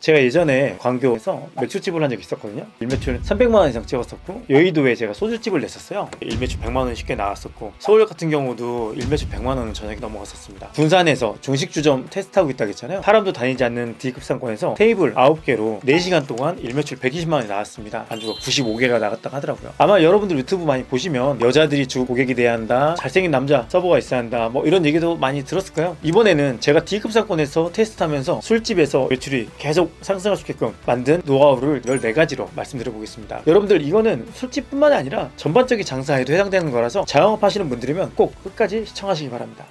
제가 예전에 광교에서 맥주집을 한 적이 있었거든요. 일매출 300만 원 이상 찍었었고 여의도에 제가 소주집을 냈었어요. 일매출 100만 원 쉽게 나왔었고 서울 같은 경우도 일매출 100만 원은 저녁에 넘어갔었습니다. 군산에서 중식주점 테스트하고 있다고 했잖아요. 사람도 다니지 않는 D급 상권에서 테이블 9개로 4시간 동안 일매출 120만 원이 나왔습니다. 안주가 95개가 나갔다고 하더라고요. 아마 여러분들 유튜브 많이 보시면 여자들이 주 고객이 돼야 한다. 잘생긴 남자 서버가 있어야 한다. 뭐 이런 얘기도 많이 들었을 까요 이번에는 제가 D급 상권에서 테스트하면서 술집에서 매출이 계속 상승할 수 있게끔 만든 노하우를 14가지로 말씀드려 보겠습니다. 여러분들 이거는 술집뿐만이 아니라 전반적인 장사에도 해당되는 거라서 자영업 하시는 분들이면 꼭 끝까지 시청하시기 바랍니다.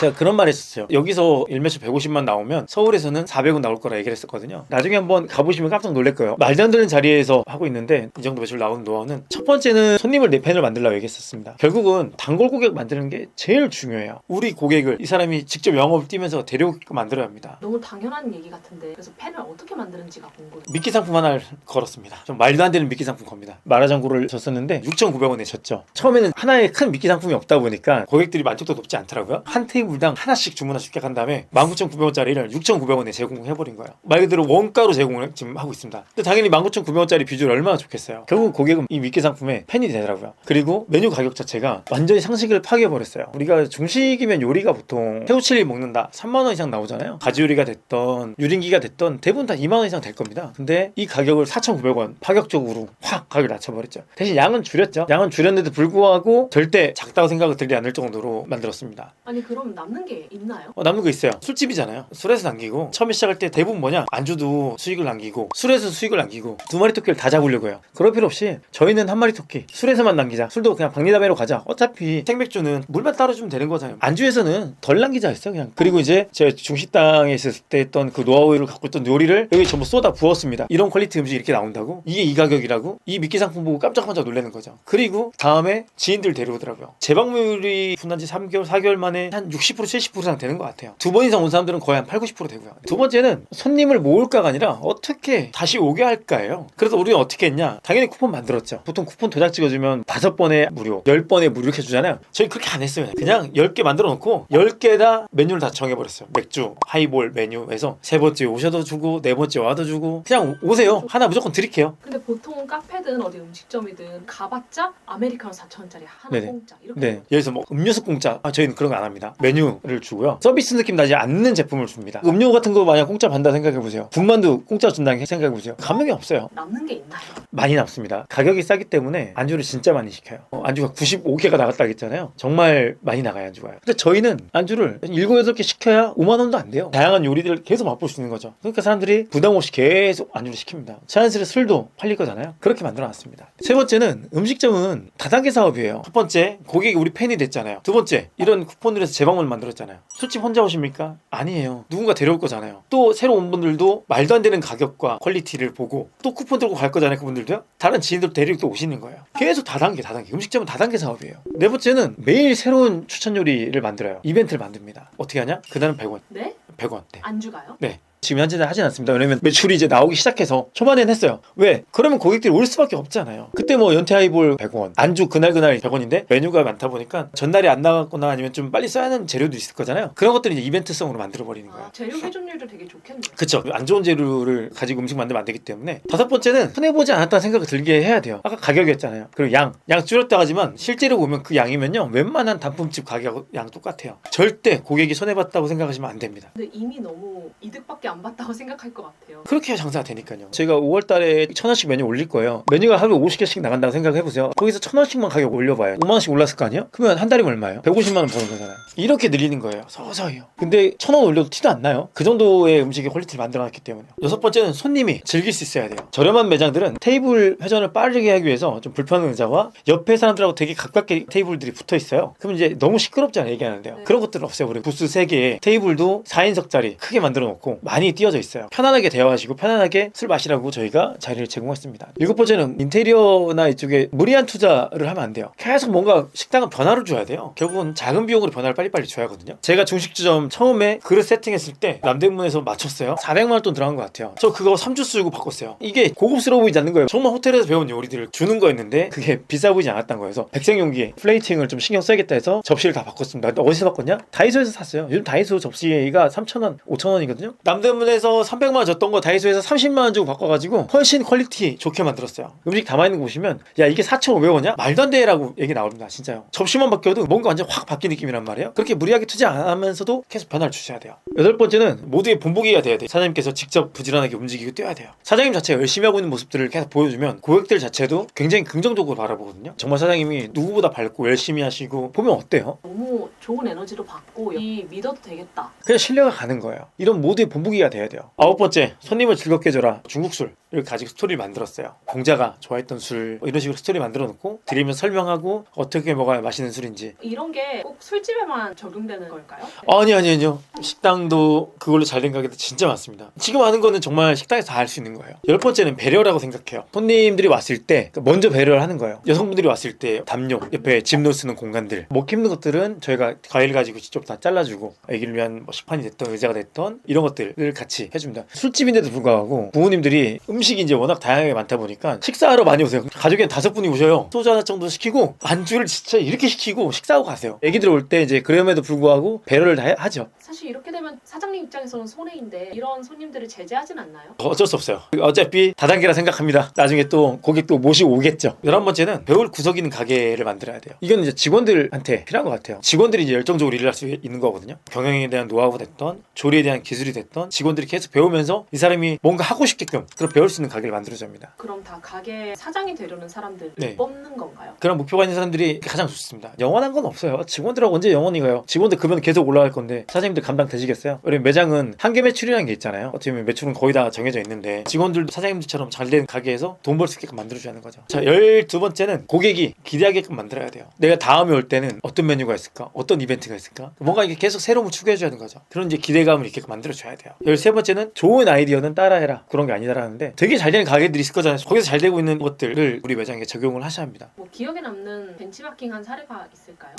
제가 그런 말 했었어요. 여기서 일매출 150만 나오면 서울에서는 400원 나올 거라 얘기를 했었거든요. 나중에 한번 가보시면 깜짝 놀랄 거예요. 말도 안 되는 자리에서 하고 있는데 이 정도 매출 나오는 노하우는 첫 번째는 손님을 내 팬을 만들려고 얘기했었습니다. 결국은 단골 고객 만드는 게 제일 중요해요. 우리 고객을 이 사람이 직접 영업을 뛰면서 데려오게끔 만들어야 합니다. 너무 당연한 얘기 같은데 그래서 팬을 어떻게 만드는지가 궁금해. 미끼 상품 하나를 걸었습니다. 좀 말도 안 되는 미끼 상품 겁니다. 마라장구를 줬었는데 6,900원에 줬죠. 처음에는 하나의 큰 미끼 상품이 없다 보니까 고객들이 만족도 높지 않더라고요. 한 테이블 당 하나씩 주문을 쉽게 간 다음에 19,900원짜리를 6,900원에 제공해버린 거예요. 말 그대로 원가로 제공을 지금 하고 있습니다. 근데 당연히 19,900원짜리 비주얼 얼마나 좋겠어요. 결국 고객은 이 미끼 상품에 팬이 되더라고요. 그리고 메뉴 가격 자체가 완전히 상식을 파괴해버렸어요. 우리가 중식이면 요리가 보통 새우칠리 먹는다 3만 원 이상 나오잖아요. 가지 요리가 됐던 유린기가 됐던 대부분 다 2만 원 이상 될 겁니다. 근데 이 가격을 4,900원 파격적으로 확 가격을 낮춰버렸죠. 대신 양은 줄였죠. 양은 줄였는데도 불구하고 절대 작다고 생각을 들지 않을 정도로 만들었습니다. 아니 그럼 남는 게 있나요? 어, 남는 거 있어요. 술집이잖아요. 술에서 남기고 처음에 시작할 때 대부분 뭐냐 안주도 수익을 남기고 술에서 수익을 남기고 두 마리 토끼를 다 잡으려고 해요. 그럴 필요 없이 저희는 한 마리 토끼 술에서만 남기자. 술도 그냥 박리담회로 가자. 어차피 생맥주는 물만 따로 주면 되는 거잖아요. 안주에서는 덜 남기자 했어요 그냥. 그리고 이제 제가 중식당에 있을 때 했던 그 노하우를 갖고 있던 요리를 여기 전부 쏟아 부었습니다. 이런 퀄리티 음식이 이렇게 나온다고? 이게 이 가격이라고? 이 미끼 상품 보고 깜짝깜짝 놀라는 거죠. 그리고 다음에 지인들 데려오더라고요. 재방문율이 분한 지 3개월, 4개월 만에 한 60% 70% 이상 되는 것 같아요. 두 번 이상 온 사람들은 거의 한 8, 90% 되고요. 두 번째는 손님을 모을까가 아니라 어떻게 다시 오게 할까예요. 그래서 우리는 어떻게 했냐? 당연히 쿠폰 만들었죠. 보통 쿠폰 도장 찍어주면 다섯 번에 무료, 열 번에 무료 이렇게 주잖아요. 저희 그렇게 안 했어요. 그냥 10개 만들어 놓고 10개 다 메뉴를 다 정해버렸어요. 맥주, 하이볼 메뉴에서 세 번째 오셔도 주고 네 번째 와도 주고 그냥 오세요. 하나 무조건 드릴게요. 근데 보통 카페든 어디 음식점이든 가봤자 아메리카노 4천 원짜리 하나 네네. 공짜 이렇게 네. 여기서 뭐 음료수 공짜. 아, 저희는 그런 거 안 합니다. 메뉴 를 주고요. 서비스 느낌 나지 않는 제품을 줍니다. 음료 같은 거 만약 공짜 받는다 생각해 보세요. 군만두 공짜 준다는 생각해 보세요. 감흥이 없어요. 남는 게 있나요? 많이 남습니다. 가격이 싸기 때문에 안주를 진짜 많이 시켜요. 어, 안주가 95개가 나갔다 했잖아요. 정말 많이 나가요, 안주가. 근데 저희는 안주를 7, 8개 시켜야 5만 원도 안 돼요. 다양한 요리들을 계속 맛볼 수 있는 거죠. 그러니까 사람들이 부담 없이 계속 안주를 시킵니다. 자연스레 술도 팔릴 거잖아요. 그렇게 만들어 놨습니다. 세 번째는 음식점은 다단계 사업이에요. 첫 번째, 고객이 우리 팬이 됐잖아요. 두 번째, 이런 쿠폰을 해서 재방문 을 만들었잖아요. 술집 혼자 오십니까? 아니에요. 누군가 데려올 거잖아요. 또 새로 온 분들도 말도 안 되는 가격과 퀄리티를 보고 또 쿠폰 들고 갈 거잖아요. 그분들도요. 다른 지인들 데리고 또 오시는 거예요. 계속 다단계, 다단계. 음식점은 다단계 사업이에요. 네 번째는 매일 새로운 추천 요리를 만들어요. 이벤트를 만듭니다. 어떻게 하냐? 그날은 100원. 네? 100원. 네. 안주가요? 네. 지금 현재는 하진 않습니다. 왜냐면 매출이 이제 나오기 시작해서 초반엔 했어요. 왜? 그러면 고객들이 올 수밖에 없잖아요. 그때 뭐 연태 하이볼 100원, 안주 그날 그날 100원인데 메뉴가 많다 보니까 전날에 안 나갔거나 아니면 좀 빨리 써야 하는 재료도 있을 거잖아요. 그런 것들을 이제 이벤트성으로 만들어 버리는 거예요. 아, 재료 회전율도 되게 좋겠네요. 그쵸. 안 좋은 재료를 가지고 음식 만들면 안 되기 때문에 다섯 번째는 손해 보지 않았다는 생각을 들게 해야 돼요. 아까 가격이었잖아요. 그리고 양. 양 줄였다 하지만 실제로 보면 그 양이면요. 웬만한 단품집 가격 양 똑같아요. 절대 고객이 손해 봤다고 생각하시면 안 됩니다. 근데 이미 너무 이득밖에 안 봤다고 생각할 것 같아요. 그렇게 해야 장사가 되니까요. 제가 5월 달에 천 원씩 메뉴 올릴 거예요. 메뉴가 하루에 50개씩 나간다고 생각해 보세요. 거기서 천 원씩만 가격 올려봐요. 5만 원씩 올랐을 거 아니에요? 그러면 한 달이면 얼마예요? 150만 원 버는 거잖아요. 이렇게 늘리는 거예요. 서서히요. 근데 천 원 올려도 티도 안 나요. 그 정도의 음식의 퀄리티를 만들어놨기 때문에. 여섯 번째는 손님이 즐길 수 있어야 돼요. 저렴한 매장들은 테이블 회전을 빠르게 하기 위해서 좀 불편한 의자와 옆에 사람들하고 되게 가깝게 테이블들이 붙어 있어요. 그럼 이제 너무 시끄럽잖아요. 얘기하는데요. 네. 그런 것들 없어요. 우리 부스 3개에 테이블도 4인석짜리 크게 만들어 놓고 많이 많이 띄어져 있어요. 편안하게 대화하시고 편안하게 술 마시라고 저희가 자리를 제공했습니다. 일곱 번째는 인테리어나 이쪽에 무리한 투자를 하면 안 돼요. 계속 뭔가 식당은 변화를 줘야 돼요. 결국은 작은 비용으로 변화를 빨리빨리 줘야 하거든요. 제가 중식주점 처음에 그릇 세팅했을 때 남대문에서 맞췄어요. 400만 원 돈 들어간 것 같아요. 저 그거 3주 쓰고 바꿨어요. 이게 고급스러워 보이지 않는 거예요. 정말 호텔에서 배운 요리들을 주는 거였는데 그게 비싸 보이지 않았던 거예요. 그래서 백색 용기에 플레이팅을 좀 신경 써야겠다 해서 접시를 다 바꿨습니다. 어디서 바꿨냐? 다이소에서 샀어요. 요즘 다이소 접시가 3,000원, 5,000원이거든요. 남 대문에서 300만 원 줬던 거 다이소에서 30만 원 주고 바꿔가지고 훨씬 퀄리티 좋게 만들었어요. 음식 담아있는 거 보시면 야 이게 4,500원이야? 말도 안 돼라고 얘기 나옵니다. 진짜요. 접시만 바뀌어도 뭔가 완전 확 바뀐 느낌이란 말이에요. 그렇게 무리하게 투자 안 하면서도 계속 변화를 주셔야 돼요. 여덟 번째는 모두의 본보기가 돼야 돼요. 사장님께서 직접 부지런하게 움직이고 뛰어야 돼요. 사장님 자체가 열심히 하고 있는 모습들을 계속 보여주면 고객들 자체도 굉장히 긍정적으로 바라보거든요. 정말 사장님이 누구보다 밝고 열심히 하시고 보면 어때요? 너무 좋은 에너지로 받고 이 믿어도 되겠다. 그냥 신뢰가 가는 거예요. 이런 모두의 본보기 가 돼야 돼요. 아홉 번째, 손님을 즐겁게 해줘라. 중국 술을 가지고 스토리를 만들었어요. 공자가 좋아했던 술뭐 이런 식으로 스토리 만들어 놓고 드리면 설명하고 어떻게 먹어야 맛있는 술인지. 이런 게 꼭 술집에만 적용되는 걸까요? 아니 아니 아니요. 식당도 그걸로 잘 된 가게도 진짜 많습니다. 지금 하는 거는 정말 식당에서 다 할 수 있는 거예요. 열 번째는 배려라고 생각해요. 손님들이 왔을 때 먼저 배려를 하는 거예요. 여성분들이 왔을 때 담요 옆에 짐 놓을 수 있는 공간들 먹 힘든 것들은 저희가 과일 가지고 직접 다 잘라주고 아기를 위한 뭐 식판이 됐던 의자가 됐던 이런 것들 을 같이 해줍니다. 술집인데도 불구하고 부모님들이 음식이 이제 워낙 다양하게 많다 보니까 식사하러 많이 오세요. 가족이 한 다섯 분이 오셔요. 소주 하나 정도 시키고 안주를 진짜 이렇게 시키고 식사하고 가세요. 애기들 올 때 이제 그럼에도 불구하고 배려를 다 해- 하죠. 사실 이렇게 되면 사장님 입장에서는 손해인데 이런 손님들을 제재하진 않나요? 어쩔 수 없어요. 어차피 다단계라 생각합니다. 나중에 또 고객 또 모시고 오겠죠. 열한 번째는 배울 구석 있는 가게를 만들어야 돼요. 이건 이제 직원들한테 필요한 것 같아요. 직원들이 이제 열정적으로 일을 할 수 있는 거거든요. 경영에 대한 노하우가 됐던 조리에 대한 기술이 됐던 직원들이 계속 배우면서 이 사람이 뭔가 하고 싶게끔 그런 배울 수 있는 가게를 만들어줘야 합니다. 그럼 다 가게 사장이 되려는 사람들을 네. 뽑는 건가요? 그런 목표가 있는 사람들이 가장 좋습니다. 영원한 건 없어요. 직원들하고 언제 영원히 가요? 직원들 급여는 계속 올라갈 건데 사장님들 감당 되시겠어요? 우리 매장은 한계 매출이라는 게 있잖아요. 어떻게 보면 매출은 거의 다 정해져 있는데 직원들도 사장님들처럼 잘 된 가게에서 돈 벌 수 있게끔 만들어줘야 하는 거죠. 자, 열두 번째는 고객이 기대하게끔 만들어야 돼요. 내가 다음에 올 때는 어떤 메뉴가 있을까? 어떤 이벤트가 있을까? 뭔가 이게 계속 새로움을 추구해줘야 하는 거죠. 그런 이제 기대감을 있게끔 만들어줘야 돼요. 열세 번째는 좋은 아이디어는 따라해라. 그런 게 아니다라는데 되게 잘 되는 가게들이 있을 거잖아요. 거기서 잘 되고 있는 것들을 우리 매장에 적용을 하셔야 합니다. 뭐 기억에 남는 벤치마킹한 사례가 있을까요?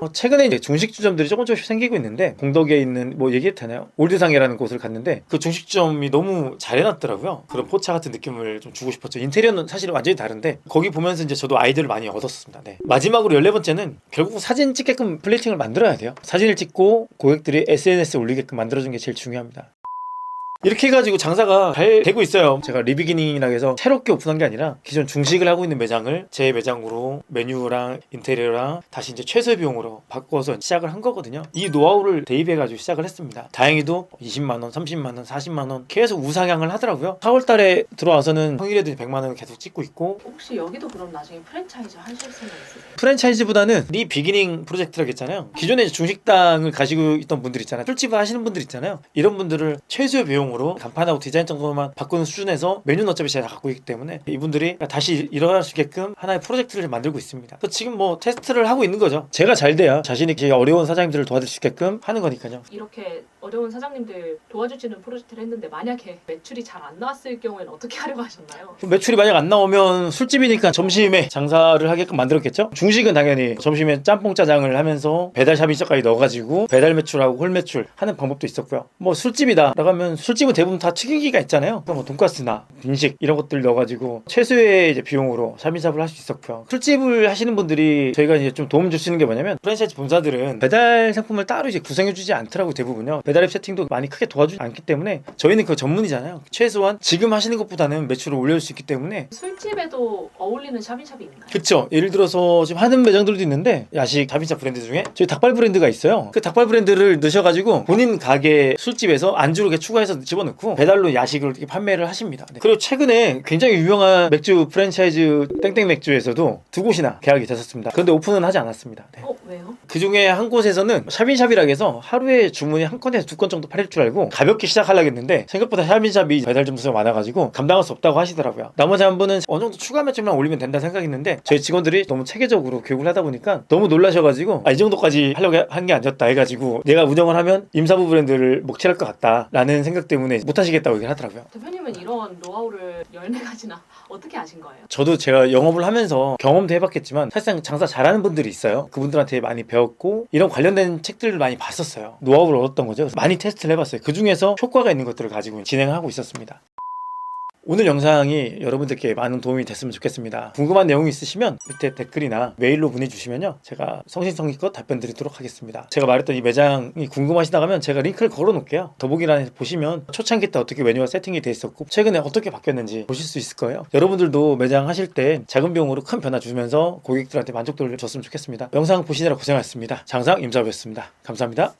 어, 최근에 이제 중식주점들이 조금 조금씩 생기고 있는데 공덕에 있는 뭐 얘기해도 되나요? 올드상이라는 곳을 갔는데 그 중식점이 너무 잘 해놨더라고요. 그런 포차 같은 느낌을 좀 주고 싶었죠. 인테리어는 사실 완전히 다른데 거기 보면서 이제 저도 아이디어를 많이 얻었습니다. 네. 마지막으로 14번째는 결국 사진 찍게끔 플레이팅을 만들어야 돼요. 사진을 찍고 고객들이 SNS에 올리게끔 만들어주는 게 제일 중요합니다. 이렇게 해가지고 장사가 잘 되고 있어요. 제가 리비기닝이라 해서 새롭게 오픈한 게 아니라 기존 중식을 하고 있는 매장을 제 매장으로 메뉴랑 인테리어랑 다시 이제 최소 비용으로 바꿔서 시작을 한 거거든요. 이 노하우를 대입해가지고 시작을 했습니다. 다행히도 20만 원, 30만 원, 40만 원 계속 우상향을 하더라고요. 4월달에 들어와서는 평일에도 100만 원을 계속 찍고 있고 혹시 여기도 그럼 나중에 프랜차이즈 하실 생각 있으세요? 프랜차이즈보다는 리비기닝 프로젝트라고 했잖아요. 기존에 중식당을 가지고 있던 분들 있잖아요. 술집을 하시는 분들 있잖아요. 이런 분들을 최소의 비용으로 간판하고 디자인 정도만 바꾸는 수준에서 메뉴는 어차피 제가 다 갖고 있기 때문에 이분들이 다시 일어날 수 있게끔 하나의 프로젝트를 만들고 있습니다. 그래서 지금 뭐 테스트를 하고 있는 거죠. 제가 잘 돼야 자신이 어려운 사장님들을 도와줄 수 있게끔 하는 거니까요. 이렇게 어려운 사장님들 도와주시는 프로젝트를 했는데 만약에 매출이 잘 안 나왔을 경우에는 어떻게 하려고 하셨나요? 매출이 만약 안 나오면 술집이니까 점심에 장사를 하게끔 만들었겠죠? 중식은 당연히 점심에 짬뽕 짜장을 하면서 배달샵 인적까지 넣어가지고 배달 매출하고 홀 매출 하는 방법도 있었고요. 뭐 술집이다라고 하면 술 집은 대부분 다 튀기기가 있잖아요. 그럼 뭐 돈가스나 빈식 이런 것들 넣어가지고 최소의 이제 비용으로 샤미샵을 할 수 있었고요. 술집을 하시는 분들이 저희가 이제 좀 도움 있는 게 뭐냐면 프랜차이즈 본사들은 배달 상품을 따로 이제 구성해주지 않더라고 대부분요. 배달앱 세팅도 많이 크게 도와주지 않기 때문에 저희는 그 전문이잖아요. 최소한 지금 하시는 것보다는 매출을 올려줄 수 있기 때문에 술집에도 어울리는 샵인샵이 있나요? 그쵸 예를 들어서 지금 하는 매장들도 있는데 야식 자빈차 브랜드 중에 저희 닭발 브랜드가 있어요 그 닭발 브랜드를 넣으셔가지고 본인 가게 술집에서 안주로 추가해서 집어넣고 배달로 야식을 이렇게 판매를 하십니다. 네. 그리고 최근에 굉장히 유명한 맥주 프랜차이즈 땡땡 맥주에서도 두 곳이나 계약이 됐었습니다. 그런데 오픈은 하지 않았습니다. 네. 어 왜요? 그 중에 한 곳에서는 샵인샵이라 해서 하루에 주문이 한 건에서 두 건 정도 팔릴 줄 알고 가볍게 시작하려고 했는데 생각보다 샵인샵이 배달 점수가 많아가지고 감당할 수 없다고 하시더라고요. 나머지 한 분은 어느 정도 추가 매출만 올리면 된다 생각했는데 저희 직원들이 너무 체계적으로 교육을 하다 보니까 너무 놀라셔가지고 아, 이 정도까지 하려고 한 게 아니었다 해가지고 내가 운영을 하면 임사부 브랜드를 목칠할 것 같다라는 생각 때문에 못 하시겠다고 얘기를 하더라고요. 대표님은 이런 노하우를 14가지나 어떻게 아신 거예요? 저도 제가 영업을 하면서 경험도 해봤겠지만 사실상 장사 잘하는 분들이 있어요. 그분들한테 많이 배웠고 이런 관련된 책들을 많이 봤었어요. 노하우를 얻었던 거죠. 그래서 많이 테스트를 해봤어요. 그 중에서 효과가 있는 것들을 가지고 진행하고 있었습니다. 오늘 영상이 여러분들께 많은 도움이 됐으면 좋겠습니다. 궁금한 내용이 있으시면 밑에 댓글이나 메일로 보내주시면요. 제가 성심성의껏 답변 드리도록 하겠습니다. 제가 말했던 이 매장이 궁금하시다 하면 제가 링크를 걸어 놓을게요. 더보기란에 보시면 초창기 때 어떻게 메뉴가 세팅이 돼 있었고 최근에 어떻게 바뀌었는지 보실 수 있을 거예요. 여러분들도 매장 하실 때 작은 비용으로 큰 변화 주면서 고객들한테 만족도를 줬으면 좋겠습니다. 영상 보시느라 고생하셨습니다. 장상 임사부였습니다. 감사합니다.